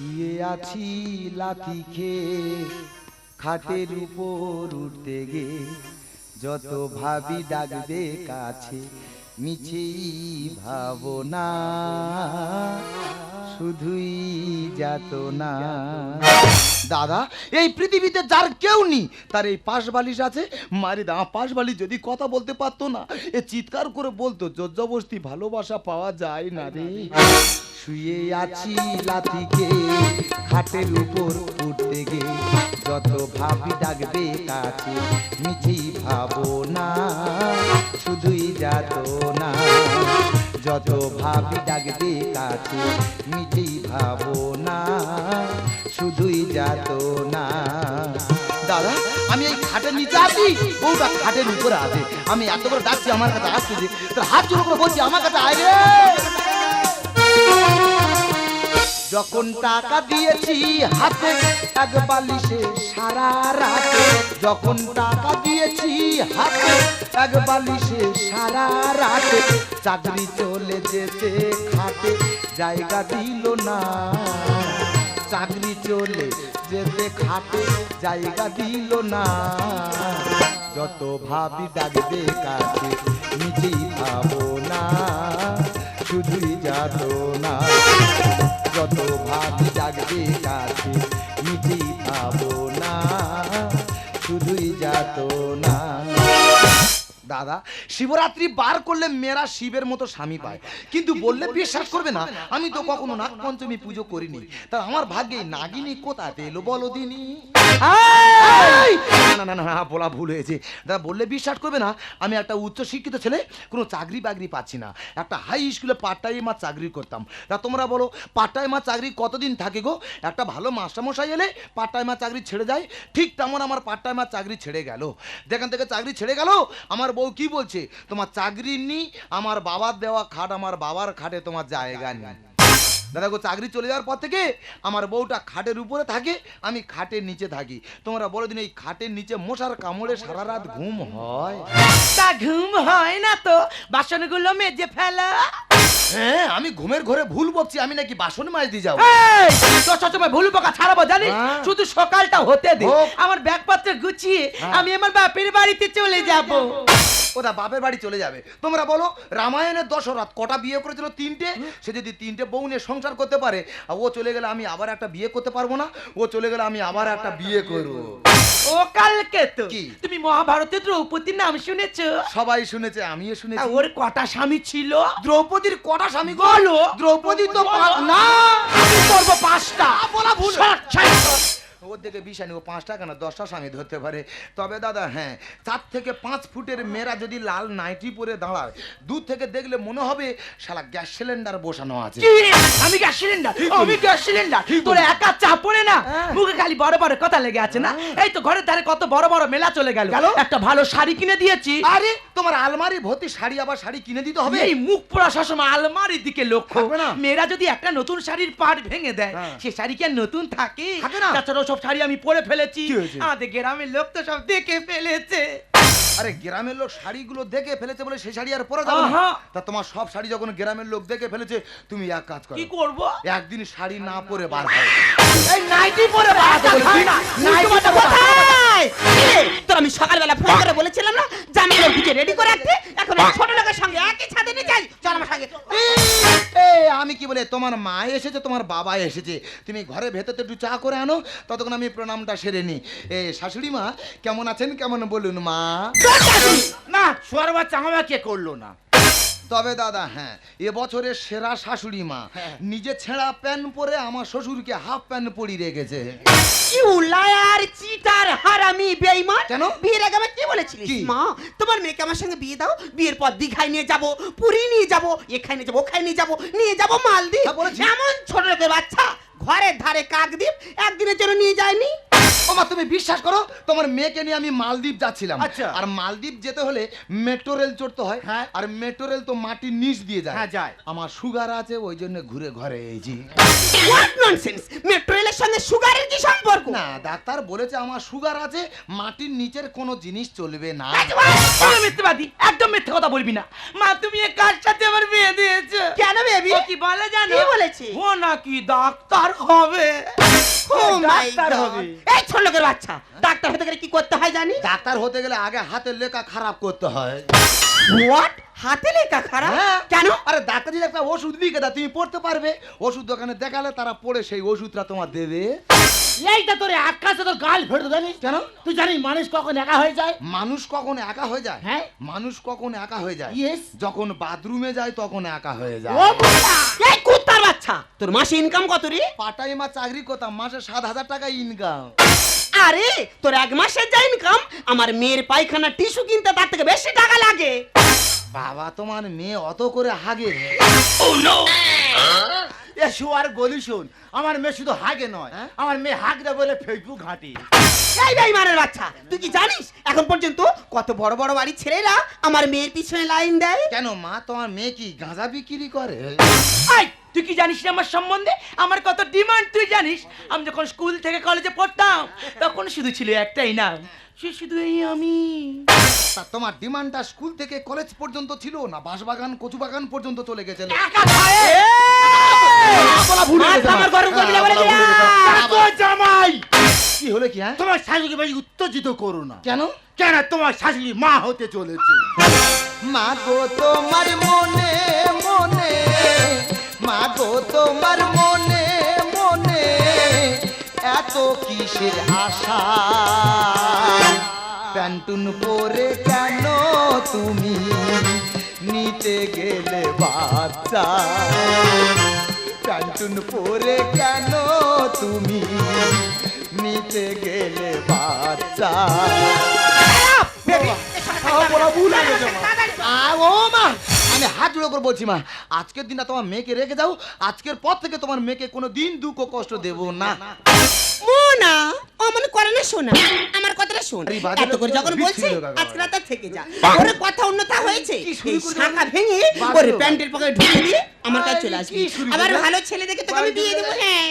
শুয়ে আছি লাথি খেয়ে, খাটের উপর উঠতে গে যত ভাবি ডাকবে কাছে, মিছেই ভাবনা, শুধুই যাত না দাদা, এই পৃথিবীতে যার কেউ নেই, তার এই পাশ বালিশ আছে, মারি দা পাশ বালিশ যদি কথা বলতে পারতো না, এ চিৎকার করে বলতো, জর্জবস্তি ভালোবাসা পাওয়া যায় না রে। শুয়ে আছি লাথিকে, খাটের উপর উঠতে গে যত ভাবি ডাকবে কাছে, মিছেই ভাবো না শুধুই যাত না যত ভাবি ডাকবে কাছে, মিছেই ভাবো না শুধুই যাত না দাদা, আমি এই খাটের নিচে আছি, বউটা খাটের উপরে আছে। আমি এত করে ডাকছি আমার কাছে আসছে যে হাত জোর করে বলছি, আমার কাছে আয় রে। যখন টাকা দিয়েছি হাতে, এক বালিশে সারা রাতে। যখন টাকা দিয়েছি হাতে, এক বালিশে সারা রাতে। চাকরি চলে যেতে খাতে জায়গা দিল না। চাকরি চলে যেতে খাতে জায়গা দিল না। যত ভাবি ডাকবে কাছে, নিজেই ভাবো না, শুধুই যাত না। যত ভাবি জাগবে কাছে মিটি পাবো না শুধুই যাত না দাদা শিবরাত্রি বার করলে মেয়েরা শিবের মতো স্বামী পায়। কিন্তু বললে বিশ্বাস করবে না। আমি তো কখনো নাগ পঞ্চমী পুজো করিনি। তা আমার ভাগ্যে নাগিনী কোথাতে এলো বলো দিনি? না না না বলা ভুল হয়েছে। দাদা বললে বিশ্বাস করবে না আমি একটা উচ্চ শিক্ষিত ছেলে কোনো চাকরি বাকরি পাচ্ছি না। একটা হাই স্কুলে পার্ট টাইম আর চাকরি করতাম। তা তোমরা বলো পার্ট টাইম আর চাকরি কতদিন থাকে গো? একটা ভালো মাস্টারমশাই এলে পার্ট টাইম আর চাকরি ছেড়ে যায়। ঠিক তেমন আমার পার্ট টাইম আর চাকরি ছেড়ে গেল। যেখান থেকে চাকরি ছেড়ে গেল আমার বউ কি বলছে? তোমার চাকরি নি আমার বাবার দেওয়া খাট আমার বাবার খাটে তোমার জায়গা নেই। দাদা গো, চাকরি চলে যাওয়ার পর থেকে আমার বউটা খাটের উপরে থাকে, আমি খাটের নিচে থাকি। তোমরা বলো দিন, এই খাটের নিচে মশার কামড়ে সারা রাত ঘুম হয়? তা ঘুম হয় না তো, বাসনগুলো মেজে ফেলা। হ্যাঁ আমি ঘুমের ঘরে ভুল বকছি আমি নাকি বাসন মাছ দিয়ে যাব। এই, তোর সবসময় ভুল পোকা ছাড়াবো জানিস? হ্যাঁ। শুধু সকালটা হতে দে। হোক। আমার ব্যাগপত্র গুছিয়ে হ্যাঁ। আমি আমার বাপের বাড়িতে চলে যাব। ওটা বাপের বাড়ি চলে যাবে। তোমরা বলো রামায়ণের দশরথ কটা বিয়ে করেছিল? তিনটে? সে যদি তিনটে বউ নিয়ে সংসার করতে পারে আর ও চলে গেলে আমি আবার একটা বিয়ে করতে পারব না ও চলে গেলে আমি আবার একটা বিয়ে করব। ও কালকে তো। কি? তুমি মহাভারতের দ্রৌপদীর নাম শুনেছো? সবাই শুনেছে আমিও তা শুনেছি ওর কটা স্বামী ছিল? দ্রৌপদীর কটা স্বামী গো? বলো। দ্রৌপদী তো না করব পাঁচটা বলা ভুল। ওর দিকে বিষানি ও পাঁচটা কেন দশটা স্বামী ধরতে পারে। তবে দাদা হ্যাঁ চার থেকে পাঁচ ফুটের মেয়েরা যদি লাল নাইটি পরে দাঁড়ায় দূর থেকে দেখলে মনে হবে শালা গ্যাস সিলিন্ডার বসানো আছে। আমি গ্যাস সিলিন্ডার? আমি গ্যাস সিলিন্ডার? তোর একা চাপ পড়ে না? হ্যাঁ। মুখে খালি বড় বড় কথা লেগে আছে না? এই তো ঘরের ধারে কত বড় বড় মেলা চলে গেল? একটা ভালো শাড়ি কিনে দিয়েছি। আরে তোমার আলমারি ভর্তি শাড়ি আবার শাড়ি কিনে দিতে হবে? এই মুখ পোড়া সবসময় আলমারির দিকে লক্ষ্য। না? মেয়েরা যদি একটা নতুন শাড়ির পাট ভেঙে দেয় হ্যাঁ। সে শাড়ি কি আর নতুন থাকে? থাকে না? সব শাড়ি আমি পরে ফেলেছি। আমাদের গ্রামের লোক তো সব দেখে ফেলেছে। আরে গ্রামের লোক শাড়িগুলো দেখে ফেলেছে বলে সেই শাড়ি আর পরা যাবে না। তা তোমার সব শাড়ি যখন গ্রামের লোক দেখে ফেলেছে তুমি এক কাজ করো। কি করব? একদিন শাড়ি না পরে বার হয় এই নাইটি পরে বলেছি। না নাইটি কোথায়? এ, আমি সকালবেলা ফোন করে বলেছিলাম না রেডি করে রাখতে। এখন ছোট লোকের সঙ্গে একই ছাদে নিয়ে যাই। চল আমার সঙ্গে। আমি কি বলে তোমার মা এসেছে তোমার বাবা এসেছে। তুমি ঘরে ভেতরতে একটু চা করে আনো ততক্ষণ আমি প্রণামটা সেরে নি এ শাশুড়ি মা কেমন আছেন? কেমন বলুন মা? না সোয়ার বাচ্চা আমাকে করল না? তবে দাদা হ্যাঁ এ বছরের সেরা শাশুড়ি মা। নিজে ছেঁড়া প্যান্ট পরে আমার শ্বশুরকে হাফ প্যান্ট পরিয়ে রেখেছে। লায়ার চিটার হারামি বেঈমান কেন? বিয়ের আগে আমাকে কি বলেছিলিস? কি? মা তোমার মেয়েকে আমার সঙ্গে বিয়ে দাও বিয়ের পর দীঘায় নিয়ে যাব পুরী নিয়ে যাব এখানে নিয়ে যাব ওখানে নিয়ে যাব নিয়ে যাব মালদ্বীপ। হ্যাঁ, এমন ছোট লোকের বাচ্চা ঘরের ধারে কাকদ্বীপ একদিনের জন্য নিয়ে যায়নি। ও ও তুমি বিশ্বাস করো তোমার মেয়েকে নিয়ে আমি মালদ্বীপ যাচ্ছিলাম। আচ্ছা। আর মালদ্বীপ যেতে হলে মেট্রো রেল চড়তে হয় হ্যাঁ। আর মেট্রো রেল তো মাটির নিচ দিয়ে যায়। হ্যাঁ, যায়। আমার সুগার আছে ওই জন্য ঘুরে ঘরে হোয়াট ননসেন্স মেট্রো রেলের সঙ্গে সুগারের কি সম্পর্ক? না ডাক্তার বলেছে আমার সুগার আছে মাটির নিচের কোনো জিনিস চলবে না। তুমি মিথ্যেবাদী একদম মিথ্যে কথা বলবি না। মা তুমি এ কার সাথে আমার বিয়ে দিয়েছ। কেন বেবি কি বলে জানো? কি বলেছে? ও নাকি ডাক্তার হবে। এই ছোট লোকের বাচ্চা ডাক্তার হতে গেলে কি করতে হয় জানি? ডাক্তার হতে গেলে আগে হাতের লেখা খারাপ করতে হোয়াট হাতে লেখা খারাপ। কেন? আরে ডাক্তার যদি একটা ওষুধ লিখে দেয় তুমি পড়তে পারবে। ওষুধ দোকানে দেখালে তারা পড়ে সেই ওষুধটা তোমার দেবে। এইটা তোর আকাশে তোর গাল ফেটে জানিস? কেন? তুই জানিস মানুষ কখন একা হয়ে যায়? মানুষ কখন একা হয়ে যায়? হ্যাঁ। মানুষ কখন একা হয়ে যায়. যখন বাথরুমে যায় তখন একা হয়ে যায়। কুত্তার বাচ্চা। তোর মাসে ইনকাম কত রে? পাটাই মা চাকরি করতাম মাসে সাত হাজার টাকা ইনকাম আরে তোর এক মাসের যা ইনকাম আমার মেয়ের পায়খানা টিস্যু কিনতে তার থেকে বেশি টাকা লাগে। বাবা তোমার মেয়ে অত করে হাগে এ শুয়ার গলি শোন আমার মেয়ে শুধু হাগে নয় হ্যাঁ? আমার মেয়ে হাগদে বলে ফেসবুক ঘাঁটি। এই বেইমানের বাচ্চা তুই কি জানিস? এখন পর্যন্ত কত বড় বড় বাড়ির ছেলেরা আমার মেয়ের পিছনে লাইন দেয়? কেন মা তোমার মেয়ে কি গাঁজা বিক্রি করে? তুই কি জানিস না আমার সম্বন্ধে? আমার কত ডিমান্ড তুই জানিস? আমি যখন স্কুল থেকে কলেজে পড়তাম তখন শুধু ছিল একটাই নাম সে শুধু এই আমি। তা তোমার ডিমান্ডটা স্কুল থেকে কলেজ পর্যন্ত ছিল না বাঁশবাগান কচু বাগান পর্যন্ত চলে গেছে? একা খায়ে বলা ভুলে মাথা গেছে, মা। আমার। গরম করে দিলে বলে বলা ভুলে গেছে। দিলাম। তো জামাই! কি হলো কি হ্যাঁ? তোমার শাশুড়ি বেশি উত্তেজিত করো না। কেন? কেন তোমার শাশুড়ি মা হতে চলেছে? মা গো তোমার মনে মনে মা গো তোমার মনে মনে এত কিসের আশা? প্যান্টুন পরে কেন তুমি নিতে গেলে বাচ্চা? প্যান্টুন পরে কেন তুমি নিতে গেলে বাচ্চা? ও মা আমি হাত জোড়ো করে বলছি মা আজকের দিনটা তোমার মেয়েকে রেখে যাও। আজকের পর থেকে তোমার মেয়েকে কোনো দিন দুঃখ কষ্ট দেবো না। মোনা অমন করে না শোনা। আমার কথাটা শোন। আরে এত করে যখন বিচ্ছিরি বলছে লোক একেবারে। আজকে রাতে থেকে যা। ওর কথা উন্নত হয়েছে। এই শাখা ভেঙে বাজে প্যান্টের পকেটে ঢুকে দিয়ে আমার কাছে চলে আসবি। কি শুরু করে আবার ভালো ছেলে দেখে তোকে আমি বিয়ে দেবো হ্যাঁ।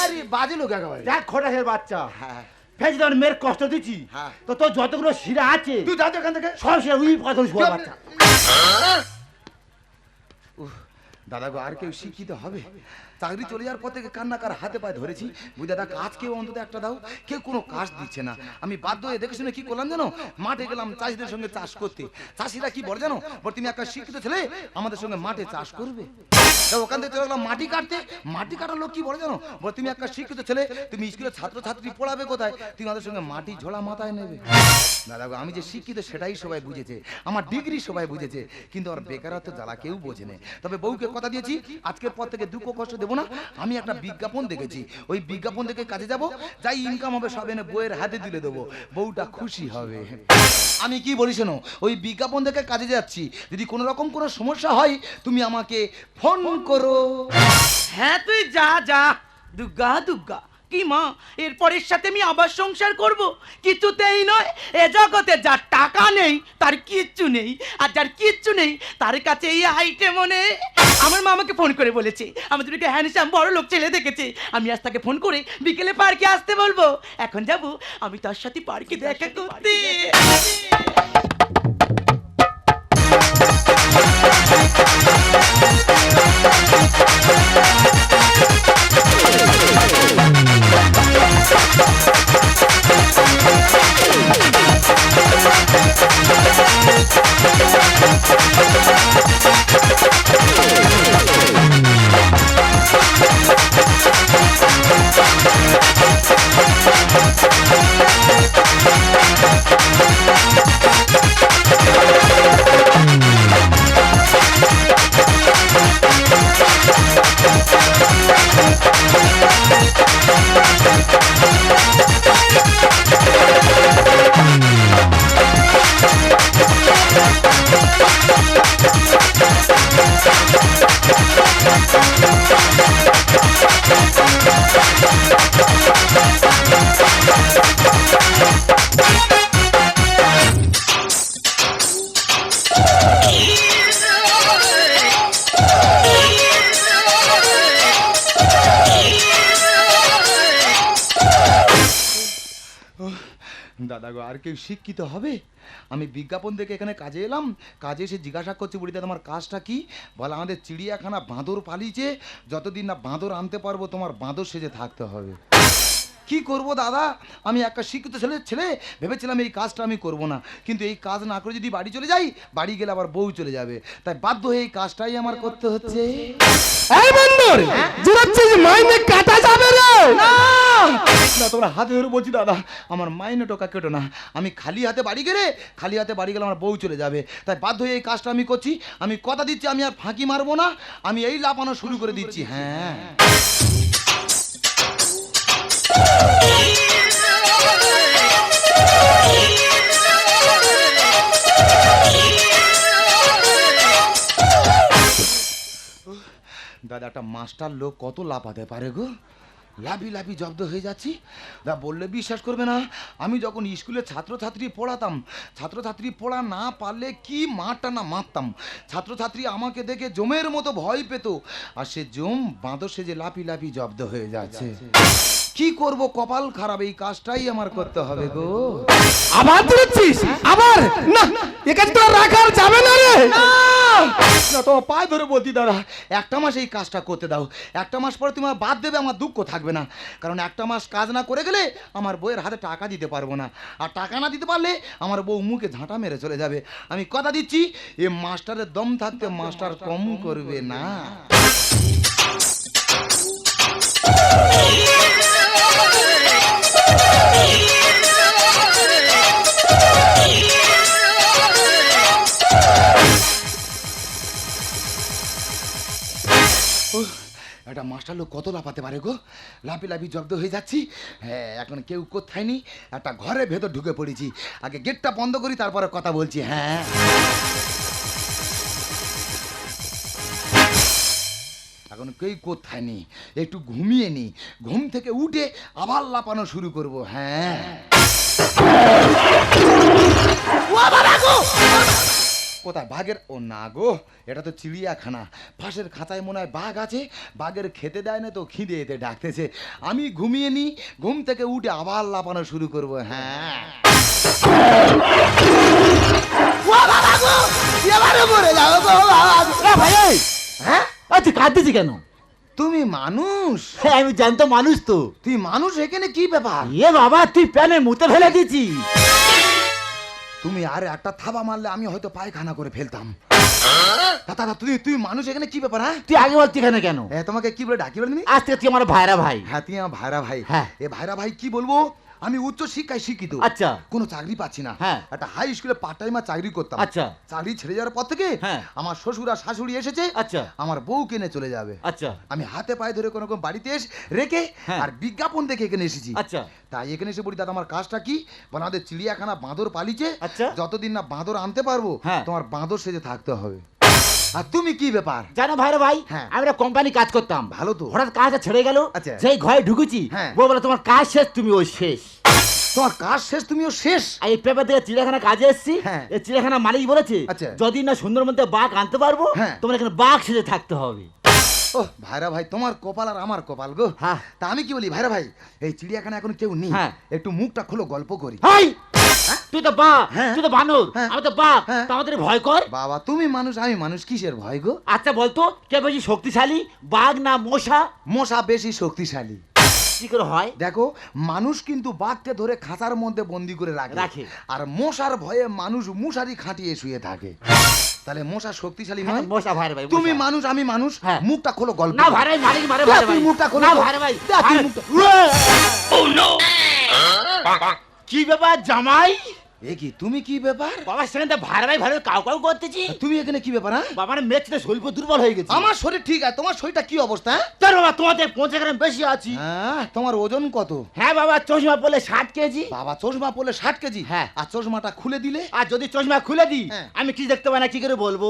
আরে বাজে লোক একেবারে। দেখ খোটাসের বাচ্চা। হ্যাঁ তোর মেয়ের কষ্ট দিচ্ছি হ্যাঁ। তো তোর যতগুলো শিরা আছে তুই যা এখান থেকে। সব শিরা উই কথা বাচ্চা। উফ, দাদা গো আর কেউ শিক্ষিত হবে? চাকরি চলে যাওয়ার পর থেকে কান্নাকার হাতে পায়ে ধরেছি। বুঝ দাদা কাজ কেউ অন্তত একটা দাও। কেউ কোনো কাজ দিচ্ছে না। আমি বাধ্য হয়ে দেখে শুনে কি করলাম জানো? মাঠে গেলাম চাষিদের সঙ্গে চাষ করতে। চাষিরা কি বলে জানো? বল, তুমি একটা শিক্ষিত ছেলে, আমাদের সঙ্গে মাঠে চাষ করবে। ওখান থেকে চলে গেলাম মাটি কাটতে। মাটি কাটার লোক কি বলে জানো? বল, তুমি একটা শিক্ষিত ছেলে, তুমি স্কুলের ছাত্র ছাত্রী পড়াবে কোথায়? তুমি আমাদের সঙ্গে মাটি ঝোলা মাথায় নেবে। দাদা আমি যে শিক্ষিত, সেটাই সবাই বুঝেছে। আমার ডিগ্রি সবাই বুঝেছে। কিন্তু আমার বেকারত্ব জ্বালা কেউ বোঝেনি তবে বউকে কথা দিয়েছি, আজকের পর থেকে দুঃখ কষ্ট দেবো না? আমি একটা বিজ্ঞাপন দেখেছি। ওই বিজ্ঞাপন দেখে কাজে যাব, যাই ইনকাম হবে সব এনে বইয়ের হাতে তুলে দেবো। বউটা খুশি হবে। আমি কি বলি শোনো, ওই বিজ্ঞাপন দেখে কাজে যাচ্ছি। যদি কোনো রকম কোনো সমস্যা হয়, তুমি আমাকে ফোন করো। হ্যাঁ তুই যা যা। দুগ্গা দুর্গা কি, মা? এরপরের সাথে আমি আবার সংসার করব? কিছুতেই নয়। এ জগতে যার টাকা নেই, তার কিচ্ছু নেই। আর যার কিচ্ছু নেই, তার কাছে এই আইটেমও মনে আমার মা আমাকে ফোন করে বলেছে, আমাদের একটা হ্যান্ডসাম বড় লোক ছেলে দেখেছে। আমি আজ তাকে ফোন করে বিকেলে পার্কে আসতে বলব। এখন যাব, আমি তার সাথে পার্কে দেখা করতে। Thank দাদা গো, আর কেউ শিক্ষিত হবে? আমি বিজ্ঞাপন দেখে এখানে কাজে এলাম, কাজে এসে জিজ্ঞাসা করছি, বুড়িদা, তোমার কাজটা কি? বলে, আমাদের চিড়িয়াখানা বাঁদর পালিয়েছে, যতদিন না বাঁদর আনতে পারব, তোমার বাঁদর সেজে থাকতে হবে। কি করব দাদা? আমি একটা শিক্ষিত ছেলে ছেলে ভেবেছিলাম এই কাজটা আমি করব না। কিন্তু এই কাজ না করে যদি বাড়ি চলে যাই বাড়ি গেলে আবার বউ চলে যাবে। তাই বাধ্য হয়ে এই কাজটাই আমার করতে হচ্ছে। এই বন্ধুর জুড়াচ্ছিস মাইনে কাটা যাবে রে। না! না তোমরা হাতে ধরে বলছি দাদা আমার মাইনে টোকা কেটো না। আমি খালি হাতে বাড়ি গেলে খালি হাতে বাড়ি গেলে আমার বউ চলে যাবে। তাই বাধ্য হয়ে এই কাজটা আমি করছি। আমি কথা দিচ্ছি আমি আর ফাঁকি মারবো না। আমি এই লাপানো শুরু করে দিচ্ছি। হ্যাঁ। দাদা, একটা মাস্টার লোক কত লাফাতে পারে গো? লাভি লাভি জব্দ হয়ে যাচ্ছি। দা, বললে বিশ্বাস করবে না। আমি যখন স্কুলে ছাত্রছাত্রী পড়াতাম, ছাত্রছাত্রী পড়া না পারলে কি মারটা না মারতাম। ছাত্রছাত্রী আমাকে দেখে জমের মতো ভয় পেত। আর সে জম বাঁদর সে যে লাফি লাফি জব্দ হয়ে যাচ্ছে। কি করব? কপাল খারাপ এই কাজটাই আমার করতে হবে গো। আবার জুড়াচ্ছিস আবার? না এখানে তো রাখার যাবে না রে। না! তোমার পায়ে ধরে বলতি দাদা একটা মাস এই কাজটা করতে দাও। একটা মাস পরে তুমি বাদ দেবে আমার দুঃখ থাকবে না। কারণ একটা মাস কাজ না করে গেলে আমার বউয়ের হাতে টাকা দিতে পারব না। আর টাকা না দিতে পারলে আমার বউ মুখে ঝাঁটা মেরে চলে যাবে। আমি কথা দিচ্ছি এ মাস্টারের দম থাকতে মাস্টার কম করবে না। একটা মাস্টার লোক কত লাফাতে পারে গো? লাফি লাফি জব্দ হয়ে যাচ্ছি। হ্যাঁ এখন কেউ কোথায় নি একটা ঘরের ভেতর ঢুকে পড়েছি। আগে গেটটা বন্ধ করি, তারপরে কথা বলছি। হ্যাঁ। এখন কেউ কোথায় নেই? একটু ঘুমিয়ে নি ঘুম থেকে উঠে আবার লাপানো শুরু করব। হ্যাঁ। কোথায়? বাঘের ও না গো এটা তো চিড়িয়াখানা। পাশের খাঁচায় মনে হয় বাঘ আছে। বাঘের খেতে দেয় না তো খিদে এতে ডাকতেছে। আমি ঘুমিয়ে নি ঘুম থেকে উঠে আবার লাপানো শুরু করব। হ্যাঁ। এবারে মরে যাব হ্যাঁ? আচ্ছা কাঁদতেছি কেন? তুমি মানুষ। হ্যাঁ আমি জানতো মানুষ তো। তুই মানুষ এখানে কি ব্যাপার? এ বাবা তুই প্যানে মুতে ফেলে দিয়েছি। তুমি আর একটা থাবা মারলে আমি হয়তো পায়খানা করে ফেলতাম। দাদা তুই তুই মানুষ এখানে কি ব্যাপার হ্যাঁ? তুই আগে বলছি এখানে কেন? তোমাকে কি বলে ডাকি বলে তুমি? আজ থেকে তুই আমার ভাইরা ভাই। হ্যাঁ তুই আমার ভাইরা ভাই। হ্যাঁ। এ ভাইরা ভাই কি বলব? আমি উচ্চ শিক্ষায় শিক্ষিত। আচ্ছা। কোনো চাকরি পাচ্ছি না। হ্যাঁ। একটা হাই স্কুলে পার্ট টাইমার চাকরি করতাম। আচ্ছা। চাকরি ছেড়ে যাওয়ার পর থেকে হ্যাঁ। আমার শ্বশুর আর শাশুড়ি এসেছে। আচ্ছা। আমার বউ কিনে চলে যাবে। আচ্ছা। আমি হাতে পায়ে ধরে কোনো রকম বাড়িতে এসে রেখে হ্যাঁ। আর বিজ্ঞাপন দেখে এখানে এসেছি। আচ্ছা। তাই এখানে এসে বলি দাদা আমার কাজটা কি? বলে আমাদের চিড়িয়াখানা বাঁদর পালিছে আচ্ছা। যতদিন না বাঁদর আনতে পারব হ্যাঁ। তোমার বাঁদর সেজে থাকতে হবে। আর তুমি কি ব্যাপার জানো ভাইরা ভাই হ্যাঁ। আমি একটা কোম্পানি কাজ করতাম ভালো তো হঠাৎ কাজটা ছেড়ে গেল আচ্ছা। যেই ঘরে ঢুকেছি হ্যাঁ। বউ বলে তোমার কাজ শেষ তুমি ওই শেষ তোমার কাজ শেষ তুমিও শেষ এই পেপার থেকে চিড়িয়াখানা কাজে এসেছি হ্যাঁ। এই চিড়িয়াখানা মালিক বলেছে আচ্ছা। যদি না সুন্দর মধ্যে বাঘ আনতে পারব হ্যাঁ। তোমার এখানে বাঘ সেজে থাকতে হবে ও ভাইরা ভাই তোমার কপাল আর আমার কপাল গো হ্যাঁ। তা আমি কি বলি ভাইরা ভাই এই চিড়িয়াখানা এখন কেউ নেই হ্যাঁ। একটু মুখটা খুলো গল্প করি তুই তো বা হ্যাঁ। তুই তো বানর হ্যাঁ। আমি তো বাঘ হ্যাঁ। আমাদের ভয় কর বাবা তুমি মানুষ আমি মানুষ কিসের ভয় গো আচ্ছা বলতো কে বেশি শক্তিশালী বাঘ না মশা মশা বেশি শক্তিশালী কি করে হয় দেখো মানুষ কিন্তু বাঘকে ধরে খাঁচার মধ্যে বন্দি করে রাখে রাখে। আর মশার ভয়ে মানুষ মশারি খাটিয়ে শুয়ে থাকে তাহলে মশা শক্তিশালী নয় মশা ভাই ভাই তুমি মানুষ আমি মানুষ। মুখটা খোলো গল্প না। ভাই মালিক মারে দে, ভাই ভাই। মুখটা খোলো না। ভাই ভাই তুই মুখটা- কি ব্যাপার জামাই এ কি তুমি কি ব্যাপার? বাবা সেখানে তো ভাই ভাই ভালো কাউ কাউ করতেছি। তুমি এখানে কি ব্যাপার হ্যাঁ? বাবার মেচতে শরীর দুর্বল হয়ে গেছে। আমার শরীর ঠিক আছে তোমার শরীরটা কি অবস্থা হ্যাঁ? তোর বাবা তোমাদের পৌঁছে গ্রাম বেশি আছি। হ্যাঁ তোমার ওজন কত? হ্যাঁ বাবা চশমা পড়লে ষাট কেজি। বাবা চশমা পড়লে ষাট কেজি? হ্যাঁ। আর চশমাটা খুলে দিলে? আর যদি চশমা খুলে দিই হ্যাঁ। আমি কি দেখতে পাই না কি করে বলব?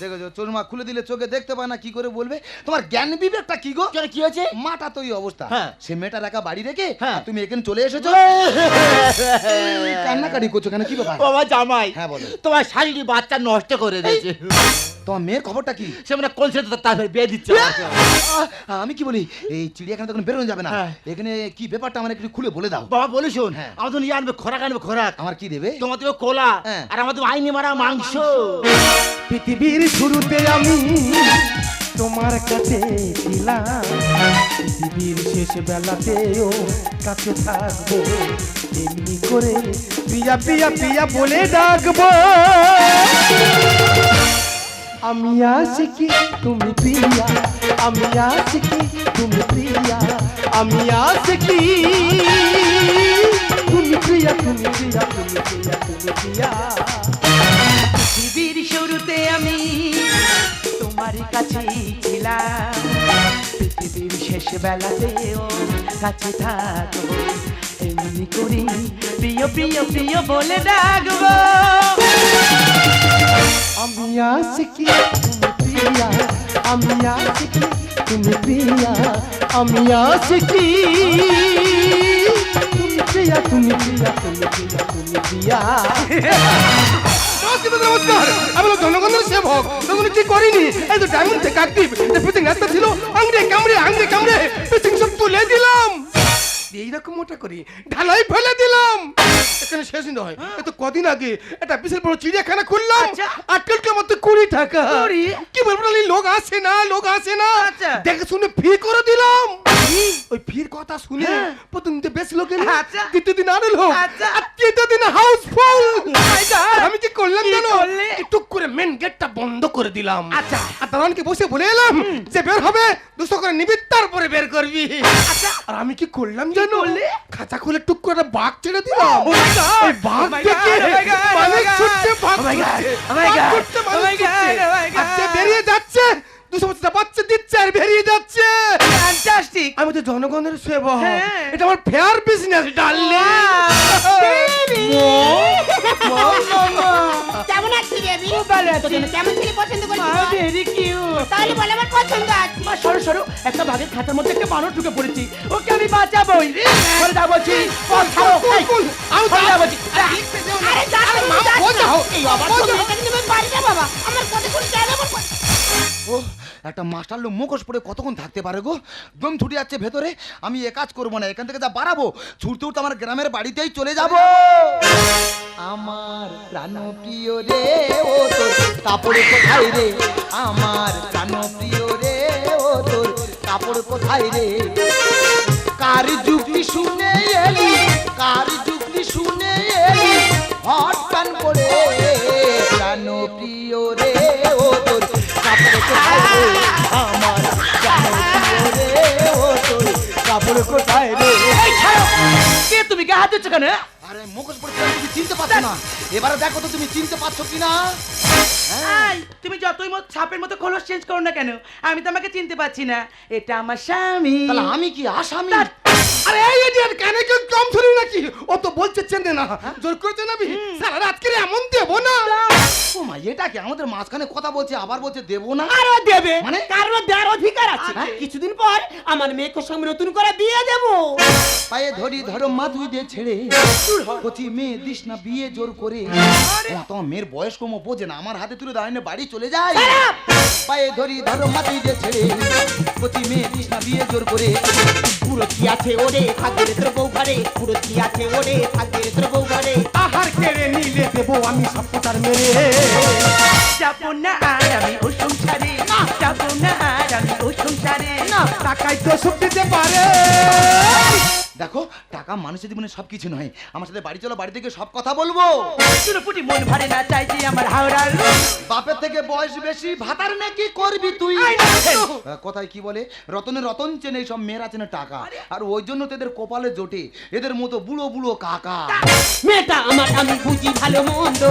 দেখো চশমা খুলে দিলে চোখে দেখতে পায় না কি করে বলবে? তোমার জ্ঞান বিবেকটা কি গো? কেন কি হয়েছে? মাটা তো এই অবস্থা। হ্যাঁ। সে মেয়েটা রাখা বাড়ি রেখে হ্যাঁ। তুমি এখানে চলে এসেছ? কান্নাকাটি করছ কেন? কি ব্যাপার? বাবা জামাই হ্যাঁ, বলো। তোমার শাশুড়ি বাচ্চা নষ্ট করে দিয়েছে। তোমার মেয়ের খবরটা কি? সে মানে কলসে তো তার বিয়ে দিচ্ছে আমি কি বলি এই চিড়িয়াখানা তখন বেরোনো যাবে না। হ্যাঁ। এখানে কি ব্যাপারটা আমার একটু খুলে বলে দাও। বাবা বলি শোন হ্যাঁ। আমার তো নিয়ে আনবে খোরাক আনবে খোরাক। আমার কি দেবে? তোমার দেবে কোলা হ্যাঁ। আর আমার তো আইনি মারা মাংস। পৃথিবীর শুরুতে আমি তোমার কাছে ছিলাম। পৃথিবীর শেষ বেলাতেও কাছে থাকব। এমনি করে প্রিয়া প্রিয়া প্রিয়া বলে ডাকবো। আমি আশিকি তুমি প্রিয়া? আমি আশিকি তুমি প্রিয়া? আমি আশিকি তুমি প্রিয়া তুমি প্রিয়া তুমি প্রিয়া তুমি প্রিয়া। পৃথিবীর শুরুতে আমি তোমার কাছে পৃথিবীর শেষ বেলাতেও কাছে থাকব। এমনি করি প্রিয় প্রিয় প্রিয় বলে ডাকবো। আমি আশিকি তুমি প্রিয়া। আমি আশিকি তুমি প্রিয়া। আমি আশিকি তুমি প্রিয়া তুমি প্রিয়া তুমি প্রিয়া তুমি প্রিয়া। নমস্কার নমস্কার। আমি জনগণের সেবক তখন কি করিনি? এই তো ডায়মন্ড থেকে পিচিং রাস্তা ছিল আংরে কামড়ে আংরে কামড়ে সব তুলে দিলাম। এইরকম মোটা করি ঢালাই ফেলে দিলাম। এখানে শেষ নয়। এ তো কদিন আগে একটা বিশাল বড় চিড়িয়াখানা খুললাম। আচ্ছা। আটকেলকে মধ্যে কুড়ি টাকা। কি বলব লোক আসে না লোক আসে না। আচ্ছা। দেখে শুনে ফি করে দিলাম। কথা শুনে হ্যাঁ। প্রথম দিন বেশ লোক এলো আচ্ছা। দ্বিতীয় দিন আরও লোক আচ্ছা। আর তৃতীয় দিন হাউস ফুল আমি কি করলাম জানো টুক করে মেন গেটটা বন্ধ করে দিলাম আচ্ছা। আর দালানকে বসে বলে এলাম যে বের হবে দুশো করে নিবি তারপরে বের করবি আচ্ছা। আর আমি কি করলাম জানো? খাঁচা খুলে টুক করে বাঘ ছেড়ে দিলাম Oh বাঘ থেকে! Oh! Oh God! ছুটছে বাঘ! ছুটছে। বাঘ ছুটছে! বেরিয়ে যাচ্ছে দুশো বছরটা বাচ্চা দিচ্ছে আর বেরিয়ে যাচ্ছে। ফ্যান্টাস্টিক আমি তো জনগণের সেবা হ্যাঁ। এটা আমার ফেয়ার বিজনেস ডাললে কেমন আছিস বেবি খুব ভালো আছি। কেমন ছেলে পছন্দ করছিস বল? ভেরি কিউট তাহলে বলে আমার পছন্দ আছে। মা সরো সরো। একটা বাঘের খাঁচার মধ্যে একটা বানর ঢুকে পড়েছি। ওকে আমি বাঁচাবোই। সরে যা বলছি। বল, ছাড়ো। এই, সরে যা বলছি। আরে যা তুমি, মা, যা বোঝাও, এই বাবা বোঝাও। তুমি আমার কথা কেন করছিস? ও। একটা মাস্টার লোক মুখোশ পরে কতক্ষণ থাকতে পারে গো? দম ছুটে যাচ্ছে ভেতরে, আমি এ কাজ করব না, এখান থেকে যা বাড়াবো, ছুটতে উঠতে আমার গ্রামের বাড়িতেই চলে যাব। আমার প্রাণ প্রিয় রে, ও তোর কাপড় কোথায় রে? আমার প্রাণ প্রিয় রে, ও তোর কাপড় কোথায় রে? কার যুক্তি শুনে এলি, কার যুক্তি শুনে এলি হট প্যান করে প্রাণ প্রিয় রে, ও তোর কাপড় কোথায় রে? আমার রে? ও তোর কাপড় কোথায় রে? কে তুমি? হাত দিচ্ছ কেন? হ্যাঁ? আরে মুখোশ তুমি চিনতে পারছ না। এবারে দেখো তো তুমি চিনতে পারছ কিনা। এই, তুমি যতই মত ছাপের মতো খোলস চেঞ্জ করো না কেন? আমি তোমাকে চিনতে পারছি না। এটা আমার স্বামী। তাহলে আমি কি আসামি? আরে এই ইডিয়ট কানে কেউ কম শুনি নাকি? ও তো বলছে চেনে না। জোর করে চেনাবি? সারা রাত করে এমন দেবো না। ও মা এটা কি আমাদের মাঝখানে কথা বলছে আবার বলছে দেবো না? আরও দেবে। মানে? কারণ দেওয়ার অধিকার আছে। হ্যাঁ? কিছুদিন পর আমার মেয়েকে সঙ্গে নতুন করে বিয়ে দেবো। পায়ে ধরি ধরো মা তুই দে ছেড়ে। কচি মেয়ে দিস না বিয়ে জোর করে। তোমার মেয়ের বয়স কম বোঝে না। আমার হাতে তুলে দাঁড়িয়ে বাড়ি চলে যায়। পায়ে ধরি ধরো মা তুই দে ছেড়ে। কচি মেয়ে দিস না বিয়ে জোর করে। পুরো কি আছে ওরে থাকবে রে তোর বউ ঘরে পুরো কি আছে ওরে থাকবে রে তোর বউ ঘরে। আহার কেড়ে নিলে দেবো আমি সব প্রকার মেরে। যাব না আর আমি ও সংসারে যাব না আর আমি ও সংসারে। না। টাকায় তো সব দিতে পারে। টাকা মানুষের জীবনে সব কিছু নয়। আমার সাথে বাড়ি চলো বাড়ি থেকে সব কথা বলব। চুরপুটি মন ভরে না চাইছি আমার হাওড়ার বাপের থেকে বয়স বেশি ভাতার নাকি করবি তুই? কথায় কি বলে? রতনে রতন চেনে সব মেয়েরা চেনে টাকা। আর। ওই জন্য তো এদের কপালে জোটে। এদের মতো বুড়ো বুড়ো কাকা। মেয়েটা আমার আমি বুঝি ভালো মন্দ।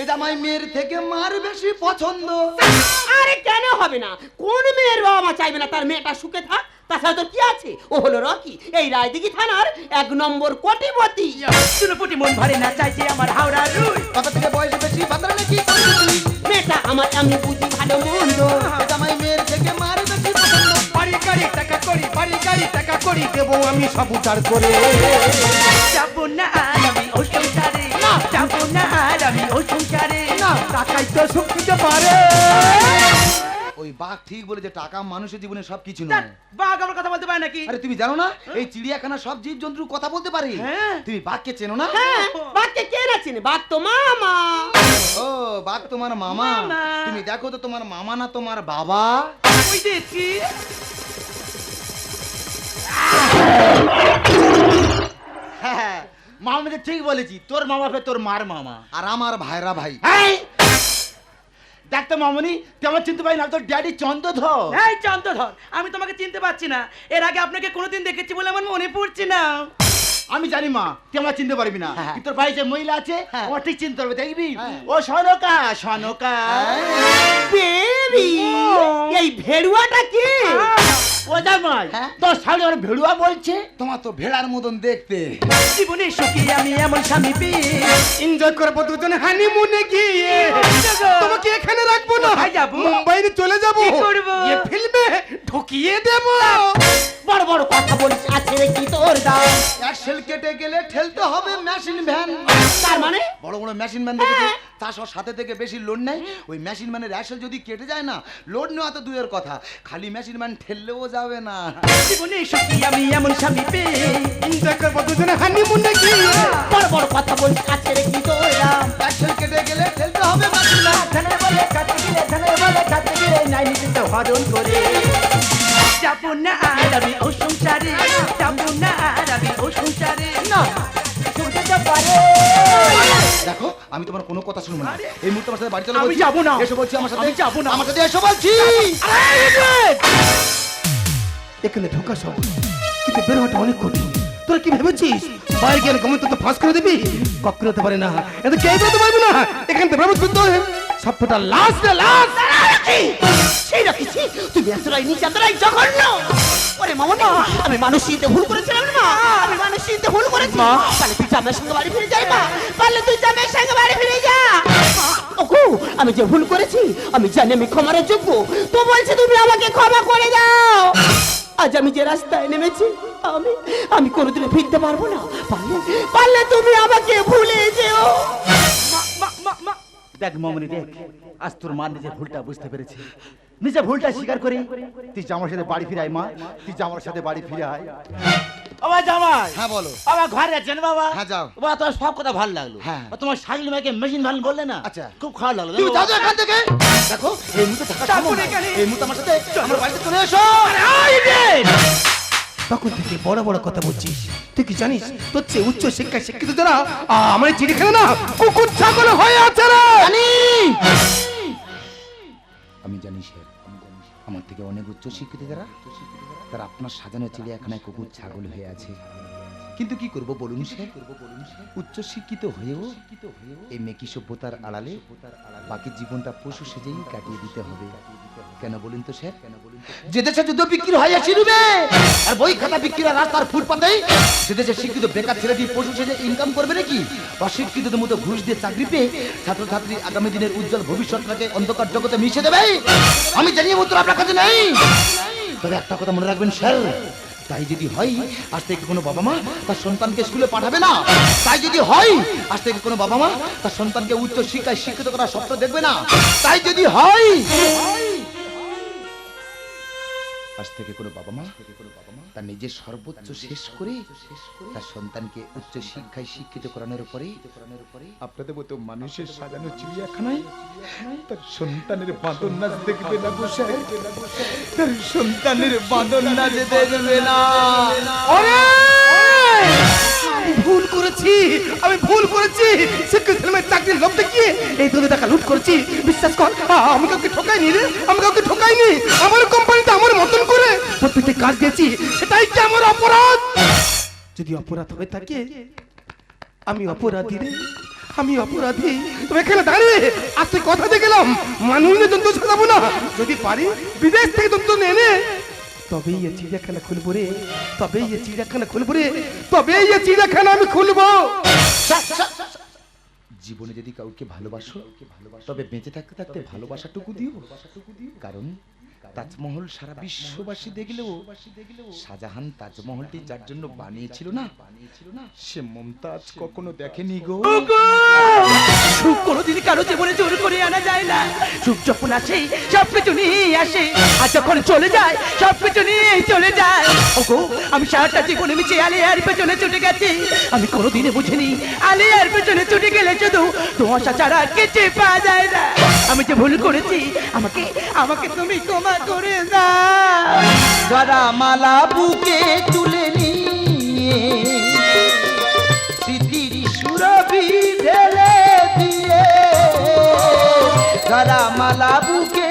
এ জামাই মেয়ের থেকে মার বেশি পছন্দ। আরে কেন হবে না? কোন মেয়ের বাবা মা চাইবে না তার মেয়েটা সুখে থাক? তাছাড়া তোর কি আছে? ও হলো রকি। এই রায়দিঘি থানার এক নম্বর কোটিপতি। চুরপুটি মন ভরে না চাইছি আমার হাওড়ার রুই। বাপের থেকে বয়স বেশি ভাতার নাকি মেয়েটা আমার আমি বুঝি ভালো মন্দ। জামাই মেয়ের থেকে মার বেশি পছন্দ। বাড়ি গাড়ি টাকা করি বাড়ি গাড়ি টাকা করি দেবো আমি সব উচার করে। যাব না আমি ও সংসারে। যাব না আমি ও সংসারে। টাকাই তো সুখ দিতে পারে। ওই বাঘ ঠিক বলে যে টাকা মানুষের জীবনে সব কিছু নয়। বাঘ আমার কথা বলতে পারে নাকি? আরে তুমি জানো না এই চিড়িয়াখানা সব জীব জন্তু কথা বলতে পারে। হ্যাঁ। তুমি বাঘকে চেনো না? হ্যাঁ বাঘকে কে না চিনে? বাঘ তো মামা। ও বাঘ তোমার মামা। মামা। তুমি দেখো তো তোমার মামা না তোমার বাবা? ওই দেখছি হ্যাঁ মা আমি তো ঠিক বলেছি তোর মা বাপে তোর মার মামা। আর আমার ভাইরা ভাই। এই! মামনি তুই আমার চিনতে পারি না তোর ড্যাডি চন্দ্রধর। এই চন্দ্রধর আমি তোমাকে চিনতে পারছি না। এর আগে আপনাকে কোনোদিন দেখেছি বলে আমার মনে পড়ছে না। আমি জানি মা তুই আমার চিনতে পারবি না। হ্যাঁ। তোর ভাই যে মহিলা আছে ও ঠিক চিনতে পারবে দেখবি? হ্যাঁ। ও সনকা সনকা। এই ভেড়ুয়াটা কি? ও জামাই হ্যাঁ? তোর সামনে আমার ভেড়ুয়া বলছে? তোমার তো ভেড়ার মতন দেখতে। জীবনে সুখী আমি এমন স্বামী পেয়ে। এনজয় করব দুজনে হানিমুনে গিয়ে। তোমাকে এখানে রাখব না। কোথায় যাব? মুম্বাইতে চলে যাব। কি করব? এ ফিল্মে ঢুকিয়ে দেবো। বড় বড় কথা বলিস আছে রে কি তোর দাম? এক সেল কেটে গেলে ঠেলতে হবে মেশিন ভ্যান তার মানে? বড় বড় মেশিন ভ্যান দেখেছ? সব সাথে থেকে বেশি লোড নেই ওই মেশিন ভ্যানের অ্যাসেল যদি কেটে যায় না লোড নেওয়া তো দূরের কথা। খালি মেশিন ভ্যান ঠেললেও যাবে না। জীবনে সুখী আমি এমন স্বামী পেয়ে এনজয় করব দুজনে বড় বড় কথা সেল কেটে গেলে ঠেলতে হবে মেশিন যাব না আর আমি ও সংসারে যাব না আর আমি ও সংসারে দেখো আমি তোমার কোনো কথা শুনব না। এই মুহূর্তে আমার সাথে বাড়ি চলো আমি। যাব না। এসো বলছি আমার সাথে আমি যাব না। আমার সাথে এসো বলছি। এখানে ঢোকা সব। কিন্তু বের হওয়াটা অনেক কঠিন। তোরা কি ভেবেছিস? বাইরে গেলে গমন তো ফাঁস করে দিবি? হতে পারে না। এত কে বেরোতে পারবি না এখান থেকে প্রবেশ করতে হবে সবটা লাস্ট সেই রাখিছি তুমি এতটাই নিচে এতটাই জঘন্য। ওরে আমি মানুষ ভুল করেছিলাম। না আমি মানুষ চিনতে ভুল করেছি। পারলে তুই জামের সঙ্গে বাড়ি ফিরে যাই মা পারলে তুই জামের সঙ্গে বাড়ি ফিরে যা। ওগো আমি যে ভুল করেছি আমি জানি আমি ক্ষমার যোগ্য। তো বলছে তুমি আমাকে ক্ষমা করে দাও। আজ আমি যে রাস্তায় নেমেছি আমি আমি কোনোদিনও ফিরতে পারব না। পারলে পারলে তুমি আমাকে ভুলে যেও। দেখ মামনি দেখ আজ তোর মা নিজের ভুলটা বুঝতে পেরেছে। নিজের ভুলটা স্বীকার করি। তুই জামার সাথে বাড়ি ফিরে আয় মা। তুই জামার সাথে বাড়ি ফিরে আয়। আমার জামাই। হ্যাঁ বলো। আমার ঘরে আছেন বাবা? হ্যাঁ, যাও। বাবা তোমার সব কথা ভালো লাগল। হ্যাঁ। তোমার শাগলি মাকে মেশিন ভালো বললে না? আচ্ছা। খুব খারাপ লাগল। তুমি যাও এখান থেকে। দেখো এই মুহূর্তে থাকা সম্ভব না এই মুহূর্তে আমার সাথে আমার বাড়িতে চলে এসো। তখন থেকে বড় বড় কথা বলছিস। তুই কি জানিস তোর চেয়ে উচ্চ শিক্ষায় শিক্ষিত যারা আমার এই চিড়িখানা না কুকুর ছাগল হয়ে আছে রে! আমি জানি স্যার আমার থেকে অনেক উচ্চ শিক্ষিত যারা তারা আপনার সাজানো চিড়িয়াখানায় কুকুর ছাগল হয়ে আছে। কিন্তু কি করব বলুন স্যার? উচ্চ শিক্ষিত হয়েও এই মেকি সভ্যতার আড়ালে বাকি জীবনটা পশু সেজেই কাটিয়ে দিতে হবে। কেন বলুন তো স্যার? কেন বলুন যে দেশে যুদ্ধ বিক্রি হয়ে ছিলবে আর বই খাতা বিক্রি আর রাস্তার ফুটপাতেই সে দেশে শিক্ষিত বেকার ছেলেটি পশু সেজে ইনকাম করবে নাকি? অশিক্ষিতদের মতো ঘুষ দিয়ে চাকরি পেয়ে ছাত্রছাত্রী আগামী দিনের উজ্জ্বল ভবিষ্যৎটাকে অন্ধকার জগতে মিশে দেবে? আমি জানি উত্তর আপনার কাছে নেই। তবে একটা কথা মনে রাখবেন স্যার। তাই যদি হয়, আজ থেকে কোনো বাবা মা তার সন্তানকে স্কুলে পাঠাবে না। তাই যদি হয়, আজ থেকে কোনো বাবা মা তার সন্তানকে উচ্চ শিক্ষায় শিক্ষিত করার স্বপ্ন দেখবে না। তাই যদি হয়, আজ থেকে কোনো বাবা মা তার নিজের সর্বোচ্চ শেষ করে তার সন্তানকে উচ্চ শিক্ষায় শিক্ষিত করানোর পরে আপনাদের মতো মানুষের সাজানো চিড়িয়াখানায় তার সন্তানের বাঁদর নাচ দেখবে না বসে? তার সন্তানের বাঁদর নাচ দেখবে না? ভুল করেছি, আমি ভুল করেছি। শিক্ষিত ছেলেমেয়ের চাকরির লোভ দেখিয়ে এই দুধে টাকা লুট করেছি। বিশ্বাস কর আমি কাউকে ঠকাইনি রে, আমি কাউকে ঠকাইনি। আমার কোম্পানিতে আমার মতন করে প্রত্যেকটি কাজ দিয়েছি, সেটাই কি আমার অপরাধ? যদি অপরাধ হয়ে থাকে, আমি অপরাধী রে, আমি অপরাধী। তুমি এখানে দাঁড়িয়ে আজ তুই কথা দিয়ে গেলাম, মানুষ জন্তু সাজাবো না। যদি পারি, বিদেশ থেকে জন্তু এনে তবেই এ চিড়িয়াখানা খুলবো রে তবেই এ চিড়িয়াখানা খুলবো রে তবেই এ চিড়িয়াখানা আমি খুলবো। জীবনে যদি কাউকে ভালোবাসো তবে বেঁচে থাকতে থাকতে ভালোবাসাটুকু দিও। কারণ তাজমহল সারা বিশ্ববাসী দেখলেও শাহজাহান তাজমহলটি যার জন্য বানিয়েছিল না সে মমতাজ কখনো দেখেনি গো। সুখ কোনোদিন কারও জীবনে জোর করে আনা যায় না। সুখ যখন আসে, সব কিছু নিয়ে আসে। আর যখন চলে যায়, সব কিছু নিয়ে চলে যায়। ওগো, আমি সারাটা জীবন আমি চেয়ে আলিয়ার পেছনে ছুটে গেছি, আমি কোনোদিনে বুঝিনি আলিয়ার পেছনে ছুটে গেলে শুধু ধোঁয়াশা ছাড়া কেটে পাওয়া যায় না। আমি যে ভুল করেছি, আমাকে আমাকে তুমি ক্ষমা করে দাও। যারা মালা বুকে তুলে নিয়ে, স্মৃতির সুরভি ঢেলে তারা মালা বুকে